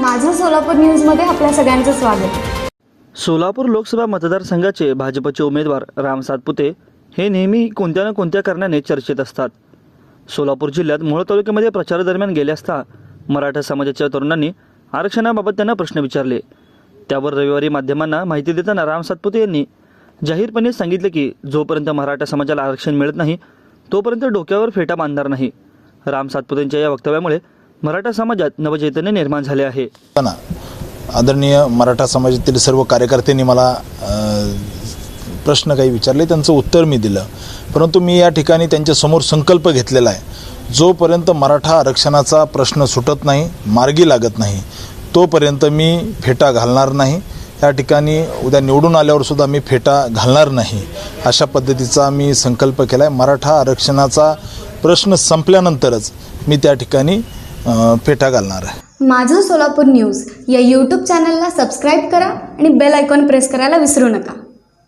माझं सोलापूर न्यूजमध्ये आपल्या सगळ्यांचं स्वागत. सोलापूर लोकसभा मतदारसंघाचे भाजपचे उमेदवार राम सातपुते हे नेहमी कोणत्या ना कोणत्या कारणाने चर्चेत असतात. सोलापूर जिल्ह्यात मोहोळ तालुक्यामध्ये प्रचारादरम्यान गेले असता मराठा समाजाच्या तरुणांनी आरक्षणाबाबत त्यांना प्रश्न विचारले. त्यावर रविवारी माध्यमांना माहिती देताना राम सातपुते यांनी जाहीरपणे सांगितले की जोपर्यंत मराठा समाजाला आरक्षण मिळत नाही तोपर्यंत डोक्यावर फेटा बांधणार नाही. राम सातपुतेंच्या या वक्तव्यामुळे मराठा समाजात नवचैतन्य निर्माण झाले आहे. आदरणीय मराठा समाजातील सर्व कार्यकर्त्यांनी मला प्रश्न काही विचारले त्यांचं उत्तर मी दिलं. परंतु मी या ठिकाणी त्यांच्यासमोर संकल्प घेतलेला आहे. जोपर्यंत मराठा आरक्षणाचा प्रश्न सुटत नाही मार्गी लागत नाही तोपर्यंत मी फेटा घालणार नाही. या ठिकाणी उद्या निवडून आल्यावर सुद्धा मी फेटा घालणार नाही. अशा पद्धतीचा मी संकल्प केला आहे मराठा आरक्षणाचा प्रश्न संपल्यानंतरच मी त्या ठिकाणी फेटा घालणार आहे. माझं सोलापूर न्यूज या यूट्यूब चॅनलला सबस्क्राईब करा आणि बेल आयकॉन प्रेस करायला विसरू नका.